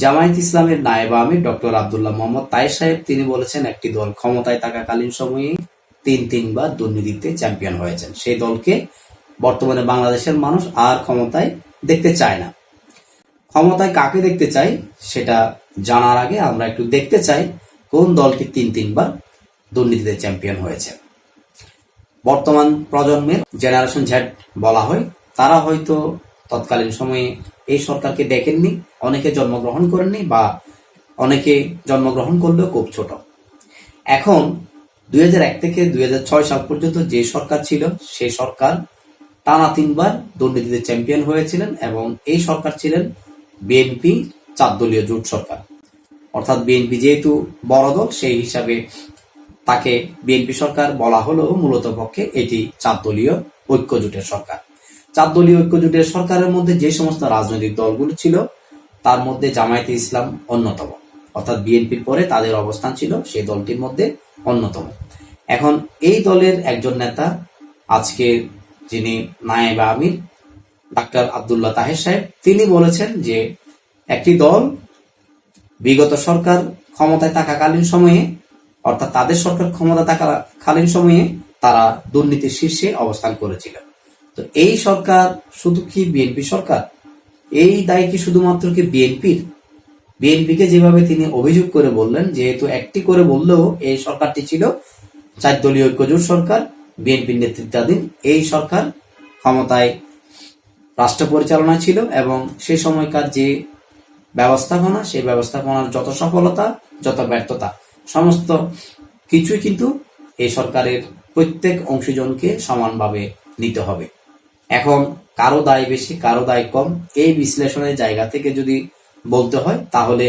জামায়াত ইসলামের নায়েব আমির ডক্টর আবদুল্লাহ মোহাম্মদ তাই সাহেব, তিনি বলেছেন, একটি দল ক্ষমতায় থাকাকালীন সময়ে তিন তিনবার দুর্নীতিতে চ্যাম্পিয়ন হয়েছেন। সেই দলকে বর্তমানে বাংলাদেশের মানুষ আর ক্ষমতায় দেখতে চায় না। ক্ষমতায় কাকে দেখতে চাই সেটা জানার আগে আমরা একটু দেখতে চাই কোন দলটি তিন তিনবার দুর্নীতিতে চ্যাম্পিয়ন হয়েছে। বর্তমান প্রজন্মের জেনারেশন ঝ্যাট বলা হয়, তারা হয়তো তৎকালীন সময়ে এই সরকারকে দেখেননি, অনেকে জন্মগ্রহণ করেননি বা অনেকে জন্মগ্রহণ করলেও খুব ছোট। এখন দুই হাজার এক থেকে দুই হাজার ছয় সাল পর্যন্ত যে সরকার ছিল সেই সরকার টানা তিনবার দুর্নীতিতে চ্যাম্পিয়ন হয়েছিলেন এবং এই সরকার ছিলেন বিএনপি চার দলীয় জোট সরকার। অর্থাৎ বিএনপি যেহেতু বড় দল, সেই হিসাবে তাকে বিএনপি সরকার বলা হলেও মূলত পক্ষে এটি চার দলীয় ঐক্য জোটের সরকার। চার দলীয় ঐক্য জোটের সরকারের মধ্যে যে সমস্ত রাজনৈতিক দলগুলো ছিল, তার মধ্যে জামায়াতে ইসলাম অন্যতম। অর্থাৎ বিএনপির পরে তাদের অবস্থান ছিল সেই দলটির মধ্যে অন্যতম। এখন এই দলের একজন নেতা আজকে যিনি নায়েব আমির, ডাক্তার আব্দুল্লাহ তাহের সাহেব, তিনি বলেছেন যে একটি দল বিগত সরকার ক্ষমতায় থাকাকালীন সময়ে, অর্থাৎ তাদের সরকার ক্ষমতা থাকাকালীন সময়ে, তারা দুর্নীতির শীর্ষে অবস্থান করেছিল। তো এই সরকার শুধু কি বিএনপি সরকার? এই দায় কি শুধুমাত্র কি বিএনপির? বিএনপিকে যেভাবে তিনি অভিযোগ করে বললেন, যেহেতু একটি করে বললেও এই সরকারটি ছিল চার দলীয় ঐক্যজোট সরকার, বিএনপির নেতৃত্বাধীন। এই সরকার ক্ষমতায় রাষ্ট্র পরিচালনা ছিল এবং সে সময়কার যে ব্যবস্থাপনা, সেই ব্যবস্থাপনার যত সফলতা, যত ব্যর্থতা, সমস্ত কিছুই কিন্তু এই সরকারের প্রত্যেক অংশজনকে সমানভাবে নিতে হবে। এখন কারও দায় বেশি, কারও দায় কম। এই বিশ্লেষণের জায়গা থেকে যদি বলতে হয়, তাহলে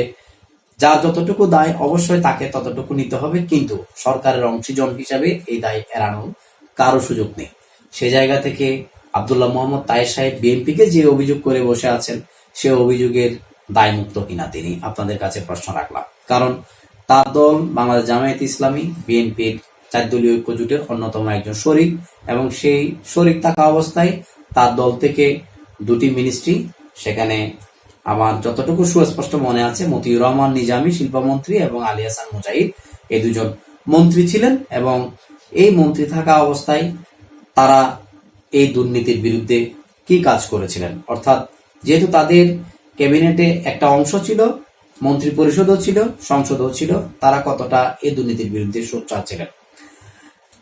যার যতটুকু দায়, অবশ্যই তাকে ততটুকু নিতে হবে। কিন্তু সরকারের অংশীজন হিসাবে এই দায় এড়ানোর কারও সুযোগ নেই। সে জায়গা থেকে আবদুল্লাহ মোহাম্মদ তাই সাহেব বিএনপিকে যে অভিযোগ করে বসে আছেন, সে অভিযোগের দায়মুক্ত কিনা তিনি আপনাদের কাছে প্রশ্ন রাখলাম। কারণ তার দল বাংলাদেশ জামায়াত ইসলামী, বিএনপির চার দলীয় ঐক্য জোটের অন্যতম একজন শরিক এবং সেই শরিক থাকা অবস্থায় তার দল থেকে দুটি মিনিস্ট্রি সেখানে আমার যতটুকু সুস্পষ্ট মনে আছে, মতিউর রহমান, নিজামী শিল্পমন্ত্রী এবং আলী হাসান মুজাহিদ, এই দুজন মন্ত্রী ছিলেন এবং এই মন্ত্রী থাকা অবস্থায় তারা এই দুর্নীতির বিরুদ্ধে কি কাজ করেছিলেন? অর্থাৎ যেহেতু তাদের ক্যাবিনেটে একটা অংশ ছিল মন্ত্রী পরিষদও ছিল, সংসদও ছিল, তারা কতটা এই দুর্নীতির বিরুদ্ধে সোচ্চার ছিলেন?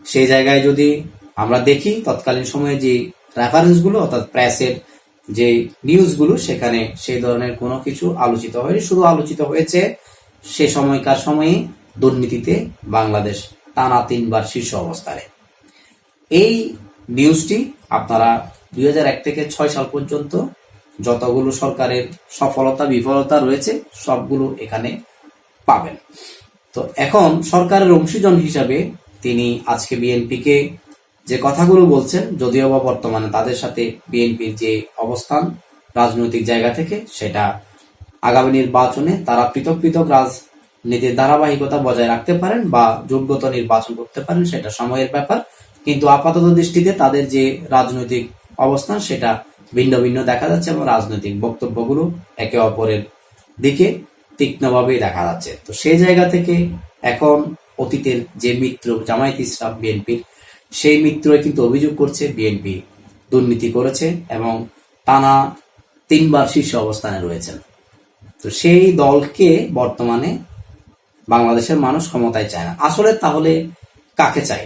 সেই জায়গায় যদি আমরা দেখি তৎকালীন সময়ে যে রেফারেন্সগুলো অর্থাৎ প্রেসের যে নিউজগুলো সেখানে সেই ধরনের কোনো কিছু আলোচিত হয়নি। শুধু আলোচিত হয়েছে সে সময়কার সময়ে দুর্নীতিতে বাংলাদেশ টানা তিনবার শীর্ষ অবস্থানে। এই নিউজটি আপনারা দুই হাজার এক থেকে ছয় সাল পর্যন্ত যতগুলো সরকারের সফলতা, বিফলতা রয়েছে, সবগুলো এখানে পাবেন। তো এখন সরকারের অংশীজন হিসাবে তিনি আজকে বিএনপিকে যে কথাগুলো বলছেন, যদিও বা বর্তমানে তাদের সাথে বিএনপির যে অবস্থান, রাজনৈতিক জায়গা থেকে, সেটা আগামী নির্বাচনে তারা পৃথক পৃথক রাজনীতির ধারাবাহিকতা বজায় রাখতে পারেন বা যোগ্যত নির্বাচন করতে পারেন, সেটা সময়ের ব্যাপার। কিন্তু আপাতত দৃষ্টিতে তাদের যে রাজনৈতিক অবস্থান, সেটা ভিন্ন ভিন্ন দেখা যাচ্ছে এবং রাজনৈতিক বক্তব্যগুলো একে অপরের দিকে তীক্ষ্ণভাবেই দেখা যাচ্ছে। তো সেই জায়গা থেকে এখন অতীতের যে মিত্র জামায়াত ইসলাম বিএনপির সেই মিত্রই কিন্তু অভিযোগ করছে বিএনপি দুর্নীতি করেছে এবং টানা তিনবার শীর্ষ অবস্থানে রয়েছেন। তো সেই দলকে বর্তমানে বাংলাদেশের মানুষ ক্ষমতায় চায় না। আসলে তাহলে কাকে চায়?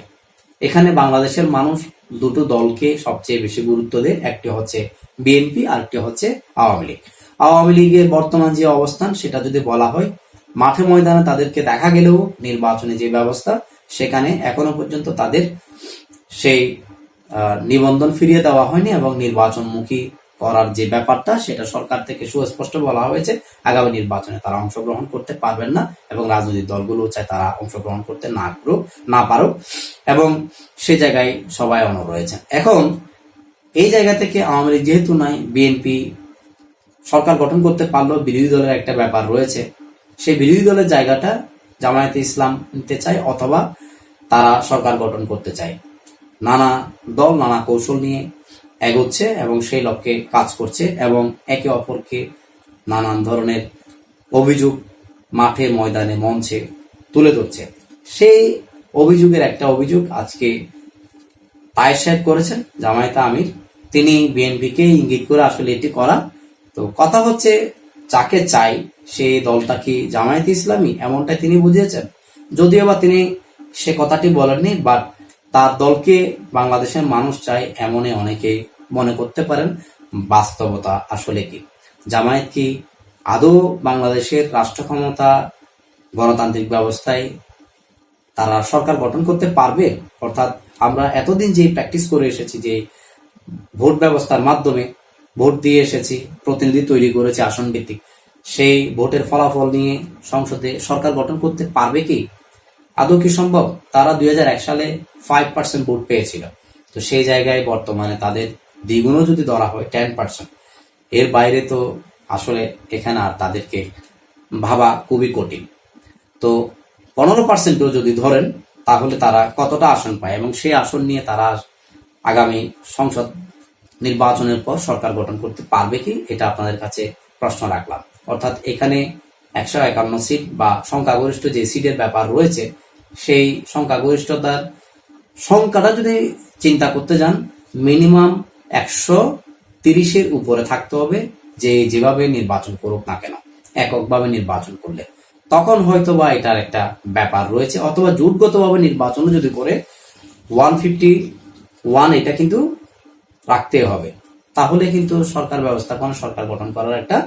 এখানে বাংলাদেশের মানুষ দুটো দলকে সবচেয়ে বেশি গুরুত্ব দেয়, একটি হচ্ছে বিএনপি, আরেকটি হচ্ছে আওয়ামী লীগ। আওয়ামী লীগের বর্তমান যে অবস্থান, সেটা যদি বলা হয় মাঠে ময়দানে তাদেরকে দেখা গেলেও নির্বাচনে যে ব্যবস্থা, সেখানে এখনও পর্যন্ত তাদের সেই নিবন্ধন ফিরিয়ে দেওয়া হয়নি এবং নির্বাচনমুখী করার যে ব্যাপারটা, সেটা সরকার থেকে সুস্পষ্ট বলা হয়েছে। আগামী নির্বাচনে তারা অংশগ্রহণ করতে পারবেন না এবং রাজনৈতিক দলগুলো চায় তারা অংশগ্রহণ করতে না করুক, না পারুক এবং সে জায়গায় সবাই অনর রয়েছেন এখন, এই জায়গা থেকে আওয়ামী লীগ যেহেতু নাই, বিএনপি সরকার গঠন করতে পারলেও বিরোধী দলের একটা ব্যাপার রয়েছে। সেই বিরোধী দলের জায়গাটা জামায়াতে ইসলাম নিতে চায় অথবা তারা সরকার গঠন করতে চায়। নানা দল, নানা কৌশল নিয়ে এগোচ্ছে এবং সেই লক্ষ্যে কাজ করছে এবং একে অপরকে নানান ধরনের অভিযোগ মাঠে, ময়দানে, মঞ্চে তুলে ধরছে। সেই অভিযোগের একটা অভিযোগ আজকে তায়ের সাহেব করেছেন, জামায়াতে আমির। তিনি বিএনপিকে ইঙ্গিত করে আসলে এটি করা। তো কথা হচ্ছে যাকে চাই সেই দলটা কি জামায়াত ইসলামী এমনটাই তিনি বুঝিয়েছেন। যদিও বা তিনি সে কথাটি বলেননি বাট তার দলকে বাংলাদেশের মানুষ চায় এমনই অনেকে মনে করতে পারেন, বাস্তবতা আসলে কি? জামায়াত কি আদৌ বাংলাদেশের রাষ্ট্র ক্ষমতা, গণতান্ত্রিক ব্যবস্থায় তারা সরকার গঠন করতে পারবে? অর্থাৎ আমরা এতদিন যে প্র্যাকটিস করে এসেছি যে ভোট ব্যবস্থার মাধ্যমে ভোট দিয়ে এসেছি, প্রতিনিধি তৈরি করেছে আসন ভিত্তিক। সেই ভোটের ফলাফল নিয়ে সংসদে সরকার গঠন করতে পারবে কি? আদৌ কি সম্ভব? তারা দুই হাজার এক সালে ফাইভ পার্সেন্ট ভোট পেয়েছিল। তো সেই জায়গায় বর্তমানে তাদের দ্বিগুণও যদি ধরা হয় টেন পার্সেন্ট এর বাইরে তো আসলে এখানে আর তাদেরকে ভাবা খুবই কঠিন। তো পনেরো পার্সেন্টও যদি ধরেন, তাহলে তারা কতটা আসন পায়? এবং সেই আসন নিয়ে তারা আগামী সংসদ নির্বাচনের পর সরকার গঠন করতে পারবে কি? এটা আপনাদের কাছে প্রশ্ন রাখলাম। অর্থাৎ এখানে একশো একান্ন সিট বা সংখ্যাগরিষ্ঠ যে সিটের ব্যাপার রয়েছে, সেই সংখ্যাগরিষ্ঠতার সংখ্যাটা যদি চিন্তা করতে যান, মিনিমাম একশো তিরিশের উপরে থাকতে হবে যে যেভাবে নির্বাচন করুক না কেন, এককভাবে নির্বাচন করলে। তখন হয়তো বা এটার একটা ব্যাপার রয়েছে, অথবা জোটগতভাবে নির্বাচন যদি করে, ওয়ান ফিফটি ওয়ান এটা কিন্তু রাখতে হবে। তাহলে কিন্তু সরকার ব্যবস্থাপনা সরকার গঠন করার একটা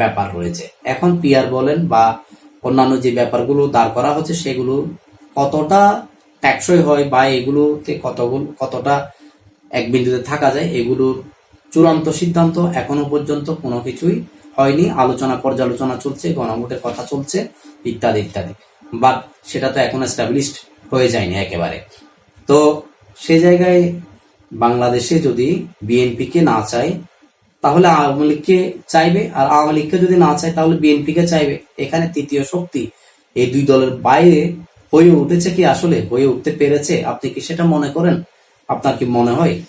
ব্যাপার রয়েছে। এখন পিআর বলেন বা অন্যান্য যে ব্যাপারগুলো দাঁড় করা হচ্ছে, সেগুলো কতটা টেকসই হয় বা এগুলোতে কতগুলো, কতটা এক বিন্দুতে থাকা যায়, এগুলোর চূড়ান্ত সিদ্ধান্ত এখনও পর্যন্ত কোনো কিছুই হয়নি। আলোচনা, পর্যালোচনা চলছে, গণভোটের কথা চলছে, ইত্যাদি ইত্যাদি। বাট সেটা তো এখন এস্টাবলিশড হয়ে যায়নি একেবারে। তো সে জায়গায় বাংলাদেশে যদি বিএনপিকে না চায়, তাহলে আওয়ামী লীগকে চাইবে। আর আওয়ামী লীগকে যদি না চায়, তাহলে বিএনপিকে চাইবে। এখানে তৃতীয় শক্তি। এই দুই দলের বাইরে হয়ে উঠেছে কি আসলে? হয়ে উঠতে পেরেছে? আপনি কি সেটা মনে করেন? আপনার কি মনে হয়?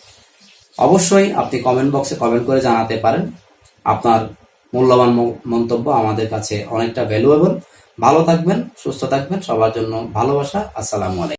অবশ্যই আপনি কমেন্ট বক্সে কমেন্ট করে জানাতে পারেন। আপনার মূল্যবান মন্তব্য আমাদের কাছে অনেকটা ভ্যালুয়েবল ভালো থাকবেন, সুস্থ থাকবেন। সবার জন্য ভালোবাসা। আসসালামু আলাইকুম।